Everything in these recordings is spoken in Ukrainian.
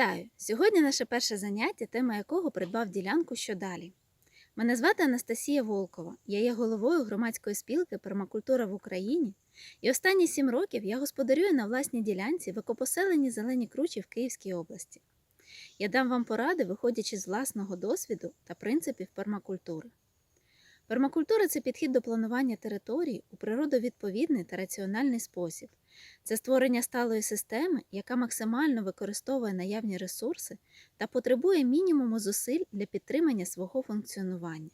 Вітаю! Сьогодні наше перше заняття, тема якого придбав ділянку що далі. Мене звати Анастасія Волкова. Я є головою громадської спілки Пермакультура в Україні, і останні сім років я господарюю на власній ділянці в екопоселенні Зелені Кручі в Київській області. Я дам вам поради, виходячи з власного досвіду та принципів пермакультури. Пермакультура це підхід до планування території у природовідповідний та раціональний спосіб. Це створення сталої системи, яка максимально використовує наявні ресурси та потребує мінімуму зусиль для підтримання свого функціонування.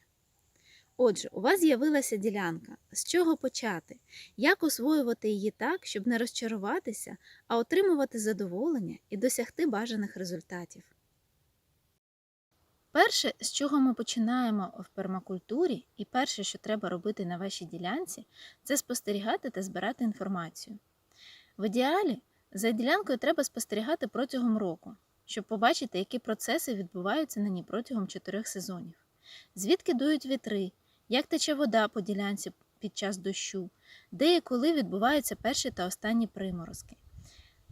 Отже, у вас з'явилася ділянка. З чого почати? Як освоювати її так, щоб не розчаруватися, а отримувати задоволення і досягти бажаних результатів? Перше, з чого ми починаємо в пермакультурі, і перше, що треба робити на вашій ділянці, це спостерігати та збирати інформацію. В ідеалі за ділянкою треба спостерігати протягом року, щоб побачити, які процеси відбуваються на ній протягом чотирьох сезонів, звідки дують вітри, як тече вода по ділянці під час дощу, де і коли відбуваються перші та останні приморозки,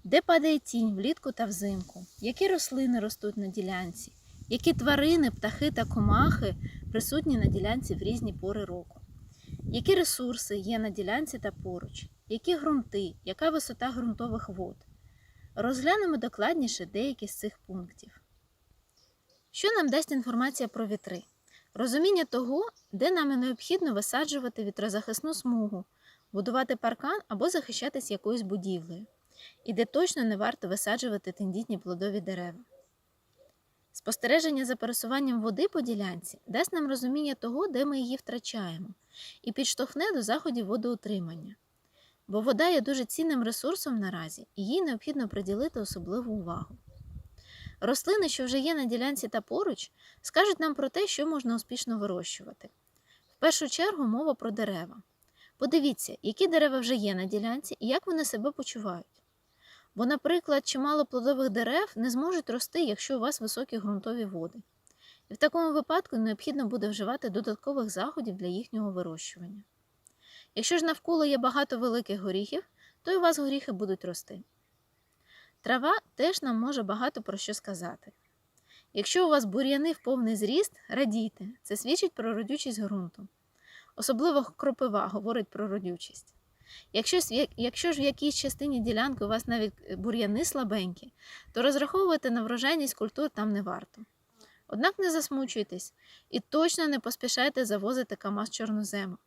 де падає тінь влітку та взимку, які рослини ростуть на ділянці, які тварини, птахи та комахи присутні на ділянці в різні пори року, які ресурси є на ділянці та поруч, які ґрунти, яка висота ґрунтових вод. Розглянемо докладніше деякі з цих пунктів. Що нам дасть інформація про вітри? Розуміння того, де нам необхідно висаджувати вітрозахисну смугу, будувати паркан або захищатись якоюсь будівлею, і де точно не варто висаджувати тендітні плодові дерева. Спостереження за пересуванням води по ділянці дасть нам розуміння того, де ми її втрачаємо, і підштовхне до заходів водоутримання. Бо вода є дуже цінним ресурсом наразі, і їй необхідно приділити особливу увагу. Рослини, що вже є на ділянці та поруч, скажуть нам про те, що можна успішно вирощувати. В першу чергу мова про дерева. Подивіться, які дерева вже є на ділянці і як вони себе почувають. Бо, наприклад, чимало плодових дерев не зможуть рости, якщо у вас високі ґрунтові води. І в такому випадку необхідно буде вживати додаткових заходів для їхнього вирощування. Якщо ж навколо є багато великих горіхів, то й у вас горіхи будуть рости. Трава теж нам може багато про що сказати. Якщо у вас бур'яни в повний зріст, радійте, це свідчить про родючість ґрунту. Особливо кропива говорить про родючість. Якщо, якщо ж в якійсь частині ділянки у вас навіть бур'яни слабенькі, то розраховувати на врожайність культур там не варто. Однак не засмучуйтесь і точно не поспішайте завозити камаз чорнозему.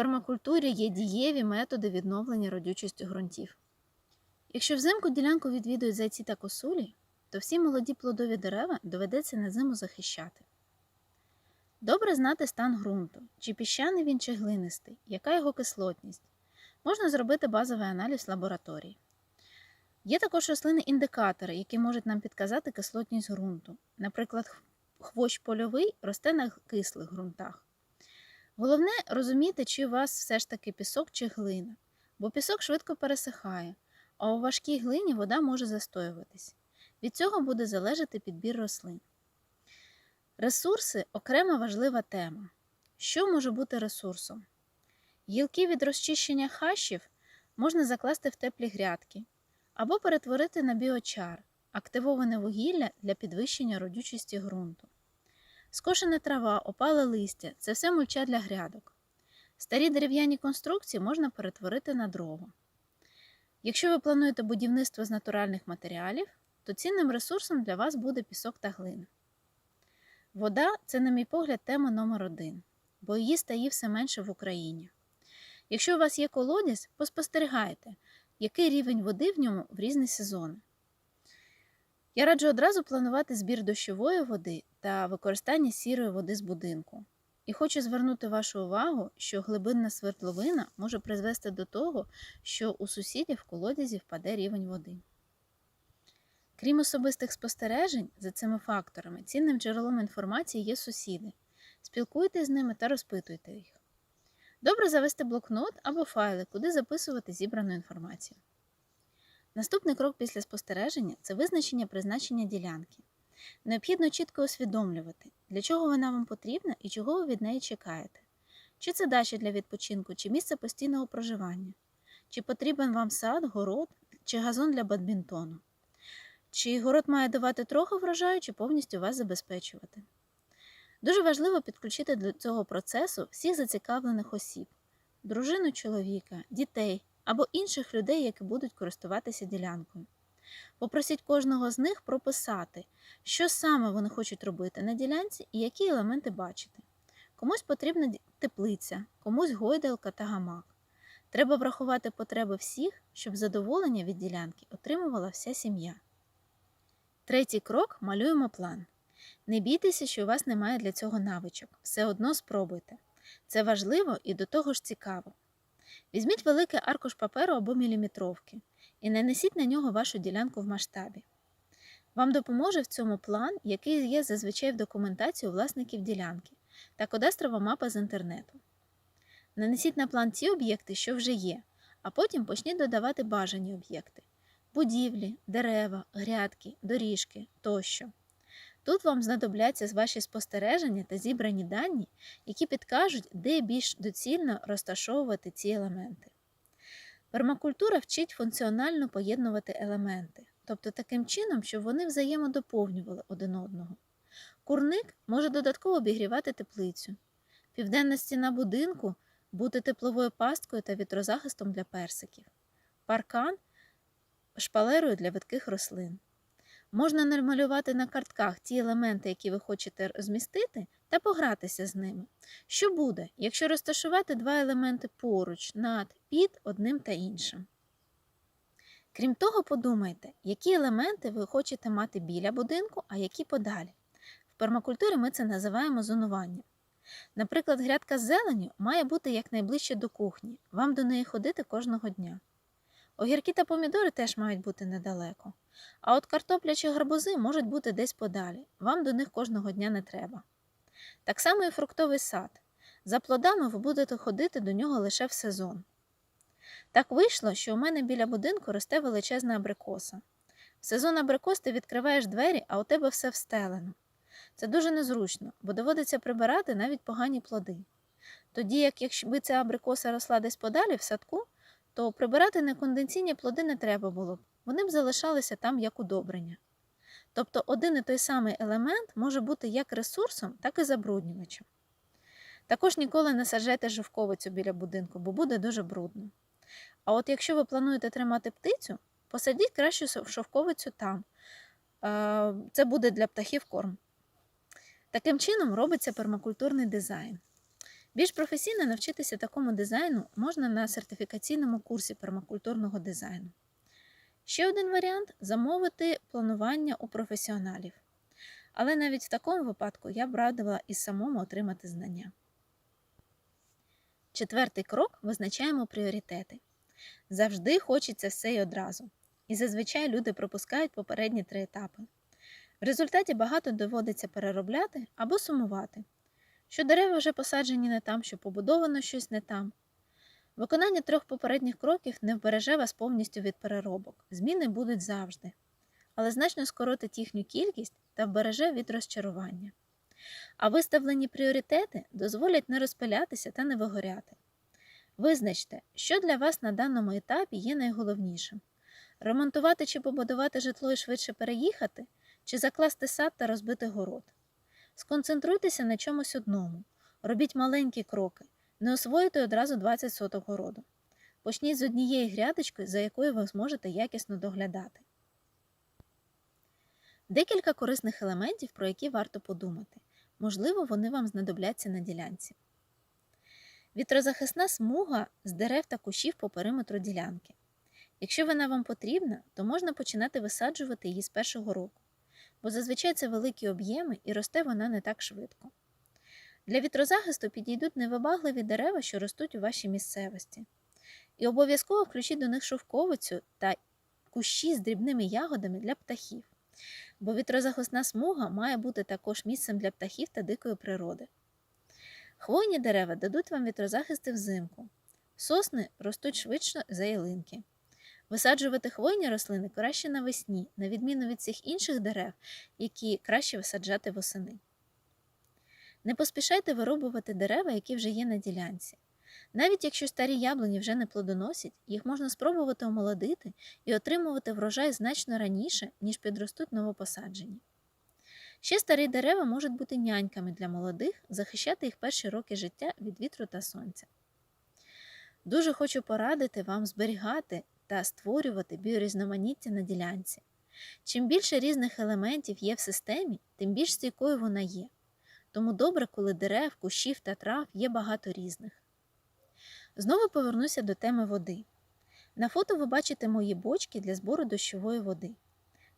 Пермакультурі є дієві методи відновлення родючості ґрунтів. Якщо взимку ділянку відвідують зайці та косулі, то всі молоді плодові дерева доведеться на зиму захищати. Добре знати стан ґрунту, чи піщаний він чи глинистий, яка його кислотність. Можна зробити базовий аналіз лабораторії. Є також рослини-індикатори, які можуть нам підказати кислотність ґрунту. Наприклад, хвощ польовий росте на кислих ґрунтах. Головне розуміти, чи у вас все ж таки пісок чи глина, бо пісок швидко пересихає, а у важкій глині вода може застоюватись. Від цього буде залежати підбір рослин. Ресурси окрема важлива тема. Що може бути ресурсом? Гілки від розчищення хащів можна закласти в теплі грядки або перетворити на біочар, активоване вугілля для підвищення родючості ґрунту. Скошена трава, опале листя це все мульча для грядок. Старі дерев'яні конструкції можна перетворити на дрова. Якщо ви плануєте будівництво з натуральних матеріалів, то цінним ресурсом для вас буде пісок та глина. Вода це, на мій погляд, тема номер один, бо її стає все менше в Україні. Якщо у вас є колодязь, поспостерігайте, який рівень води в ньому в різні сезони. Я раджу одразу планувати збір дощової води та використання сірої води з будинку. І хочу звернути вашу увагу, що глибинна свердловина може призвести до того, що у сусідів в колодязі впаде рівень води. Крім особистих спостережень за цими факторами, цінним джерелом інформації є сусіди. Спілкуйтесь з ними та розпитуйте їх. Добре завести блокнот або файли, куди записувати зібрану інформацію. Наступний крок після спостереження це визначення призначення ділянки. Необхідно чітко усвідомлювати, для чого вона вам потрібна і чого ви від неї чекаєте. Чи це дача для відпочинку, чи місце постійного проживання, чи потрібен вам сад, город, чи газон для бадмінтону. Чи город має давати трохи врожаю, чи повністю вас забезпечувати. Дуже важливо підключити до цього процесу всіх зацікавлених осіб дружину чоловіка, дітей або інших людей, які будуть користуватися ділянкою. Попросіть кожного з них прописати, що саме вони хочуть робити на ділянці і які елементи бачити. Комусь потрібна теплиця, комусь гойдалка та гамак. Треба врахувати потреби всіх, щоб задоволення від ділянки отримувала вся сім'я. Третій крок малюємо план. Не бійтеся, що у вас немає для цього навичок. Все одно спробуйте. Це важливо і до того ж цікаво. Візьміть великий аркуш паперу або міліметровки і нанесіть на нього вашу ділянку в масштабі. Вам допоможе в цьому план, який є зазвичай в документації у власників ділянки, та кадастрова мапа з інтернету. Нанесіть на план ті об'єкти, що вже є, а потім почніть додавати бажані об'єкти будівлі, дерева, грядки, доріжки тощо. Тут вам знадобляться ваші спостереження та зібрані дані, які підкажуть, де більш доцільно розташовувати ці елементи. Пермакультура вчить функціонально поєднувати елементи, тобто таким чином, щоб вони взаємодоповнювали один одного. Курник може додатково обігрівати теплицю, південна стіна будинку бути тепловою пасткою та вітрозахистом для персиків, паркан шпалерою для видких рослин. Можна намалювати на картках ті елементи, які ви хочете змістити, та погратися з ними. Що буде, якщо розташувати два елементи поруч, над, під одним та іншим? Крім того, подумайте, які елементи ви хочете мати біля будинку, а які подалі. В пермакультурі ми це називаємо зонуванням. Наприклад, грядка з зеленю має бути якнайближче до кухні, вам до неї ходити кожного дня. Огірки та помідори теж мають бути недалеко. А от картопля чи гарбузи можуть бути десь подалі, вам до них кожного дня не треба. Так само і фруктовий сад. За плодами ви будете ходити до нього лише в сезон. Так вийшло, що у мене біля будинку росте величезна абрикоса. В сезон абрикос ти відкриваєш двері, а у тебе все встелено. Це дуже незручно, бо доводиться прибирати навіть погані плоди. Тоді, як якби ця абрикоса росла десь подалі в садку, то прибирати неконденційні плоди не треба було б, вони б залишалися там як удобрення. Тобто один і той самий елемент може бути як ресурсом, так і забруднювачем. Також ніколи не саджайте жовковицю біля будинку, бо буде дуже брудно. А от якщо ви плануєте тримати птицю, посадіть кращу шовковицю там. Це буде для птахів корм. Таким чином робиться пермакультурний дизайн. Більш професійно навчитися такому дизайну можна на сертифікаційному курсі пермакультурного дизайну. Ще один варіант замовити планування у професіоналів. Але навіть в такому випадку я б радила і самому отримати знання. Четвертий крок визначаємо пріоритети. Завжди хочеться все й одразу. І зазвичай люди пропускають попередні три етапи. В результаті багато доводиться переробляти або сумувати, що дерева вже посаджені не там, що побудовано щось не там. Виконання трьох попередніх кроків не вбереже вас повністю від переробок. Зміни будуть завжди, але значно скоротить їхню кількість та вбереже від розчарування. А виставлені пріоритети дозволять не розпилятися та не вигоряти. Визначте, що для вас на даному етапі є найголовнішим: ремонтувати чи побудувати житло і швидше переїхати, чи закласти сад та розбити город. Сконцентруйтеся на чомусь одному, робіть маленькі кроки, не освоюйте одразу 20 соток городу. Почніть з однієї грядочки, за якою ви зможете якісно доглядати. Декілька корисних елементів, про які варто подумати. Можливо, вони вам знадобляться на ділянці. Вітрозахисна смуга з дерев та кущів по периметру ділянки. Якщо вона вам потрібна, то можна починати висаджувати її з першого року, бо зазвичай це великі об'єми і росте вона не так швидко. Для вітрозахисту підійдуть невибагливі дерева, що ростуть у вашій місцевості. І обов'язково включіть до них шовковицю та кущі з дрібними ягодами для птахів, бо вітрозахисна смуга має бути також місцем для птахів та дикої природи. Хвойні дерева дадуть вам вітрозахисти взимку. Сосни ростуть швидше за ялинки. Висаджувати хвойні рослини краще навесні, на відміну від цих інших дерев, які краще висаджати восени. Не поспішайте вирубувати дерева, які вже є на ділянці. Навіть якщо старі яблуні вже не плодоносять, їх можна спробувати омолодити і отримувати врожай значно раніше, ніж підростуть новопосаджені. Ще старі дерева можуть бути няньками для молодих, захищати їх перші роки життя від вітру та сонця. Дуже хочу порадити вам зберігати та створювати біорізноманіття на ділянці. Чим більше різних елементів є в системі, тим більш стійкою вона є. Тому добре, коли дерев, кущів та трав є багато різних. Знову повернуся до теми води. На фото ви бачите мої бочки для збору дощової води.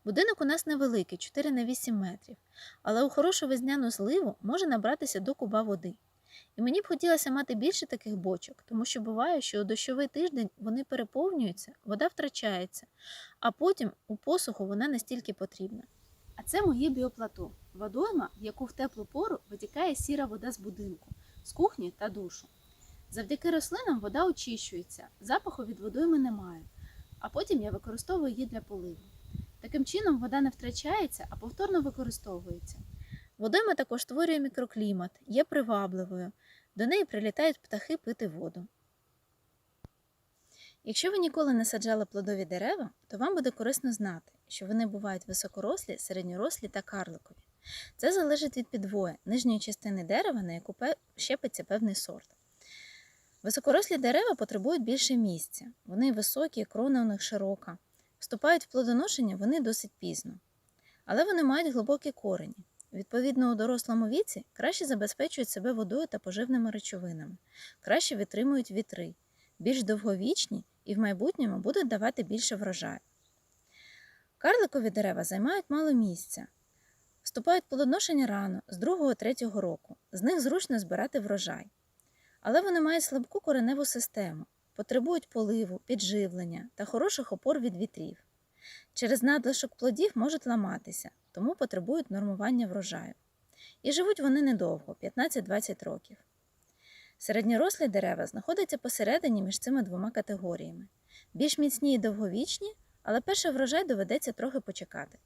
Будинок у нас невеликий, 4 на 8 метрів, але у хорошу весняну зливу може набратися до куба води. І мені б хотілося мати більше таких бочок, тому що буває, що у дощовий тиждень вони переповнюються, вода втрачається, а потім у посуху вона настільки потрібна. А це моє біоплато водойма, в яку в теплу пору витікає сіра вода з будинку, з кухні та душу. Завдяки рослинам вода очищується, запаху від водойми немає, а потім я використовую її для поливу. Таким чином вода не втрачається, а повторно використовується. Водойма також створює мікроклімат, є привабливою, до неї прилітають птахи пити воду. Якщо ви ніколи не саджали плодові дерева, то вам буде корисно знати, що вони бувають високорослі, середньорослі та карликові. Це залежить від підвоя нижньої частини дерева, на яку щепиться певний сорт. Високорослі дерева потребують більше місця. Вони високі, крона у них широка. Вступають в плодоношення вони досить пізно. Але вони мають глибокі корені. Відповідно, у дорослому віці краще забезпечують себе водою та поживними речовинами, краще витримують вітри, більш довговічні і в майбутньому будуть давати більше врожаю. Карликові дерева займають мало місця, вступають в плодоношення рано з 2-3 року, з них зручно збирати врожай. Але вони мають слабку кореневу систему, потребують поливу, підживлення та хороших опор від вітрів. Через надлишок плодів можуть ламатися, тому потребують нормування врожаю. І живуть вони недовго 15-20 років. Середньорослі дерева знаходяться посередині між цими двома категоріями. Більш міцні і довговічні, але перший врожай доведеться трохи почекати.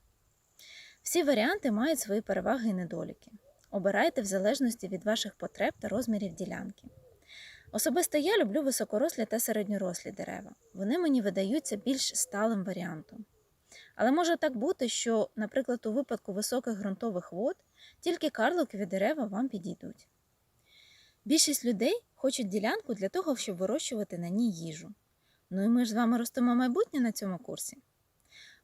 Всі варіанти мають свої переваги і недоліки. Обирайте в залежності від ваших потреб та розмірів ділянки. Особисто я люблю високорослі та середньорослі дерева. Вони мені видаються більш сталим варіантом. Але може так бути, що, наприклад, у випадку високих ґрунтових вод тільки карликові дерева вам підійдуть. Більшість людей хочуть ділянку для того, щоб вирощувати на ній їжу. Ну і ми ж з вами ростемо майбутнє на цьому курсі.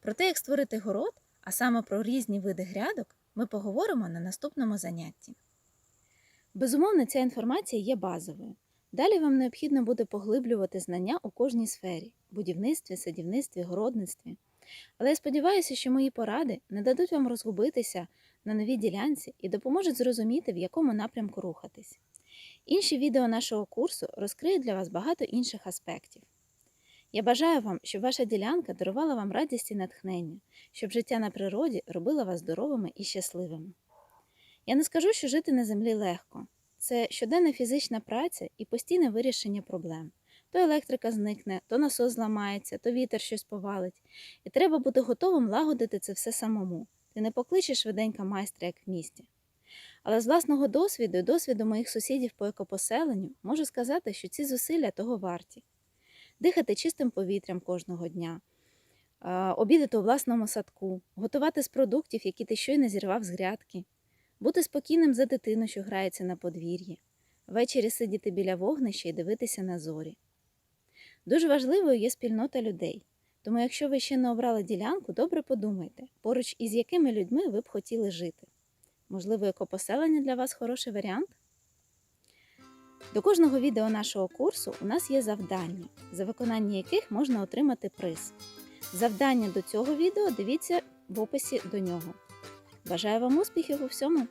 Про те, як створити город, а саме про різні види грядок, ми поговоримо на наступному занятті. Безумовно, ця інформація є базовою. Далі вам необхідно буде поглиблювати знання у кожній сфері будівництві, садівництві, городництві. Але я сподіваюся, що мої поради не дадуть вам розгубитися на новій ділянці і допоможуть зрозуміти, в якому напрямку рухатись. Інші відео нашого курсу розкриють для вас багато інших аспектів. Я бажаю вам, щоб ваша ділянка дарувала вам радість і натхнення, щоб життя на природі робило вас здоровими і щасливими. Я не скажу, що жити на землі легко. Це щоденна фізична праця і постійне вирішення проблем. То електрика зникне, то насос зламається, то вітер щось повалить. І треба бути готовим лагодити це все самому. Ти не покличеш швиденько майстра, як в місті. Але з власного досвіду і досвіду моїх сусідів по екопоселенню можу сказати, що ці зусилля того варті. Дихати чистим повітрям кожного дня, обідати у власному садку, готувати з продуктів, які ти щойно зірвав з грядки, бути спокійним за дитину, що грається на подвір'ї, ввечері сидіти біля вогнища і дивитися на зорі. Дуже важливою є спільнота людей. Тому, якщо ви ще не обрали ділянку, добре подумайте, поруч із якими людьми ви б хотіли жити. Можливо, екопоселення для вас хороший варіант? До кожного відео нашого курсу у нас є завдання, за виконання яких можна отримати приз. Завдання до цього відео дивіться в описі до нього. Бажаю вам успіхів у всьому!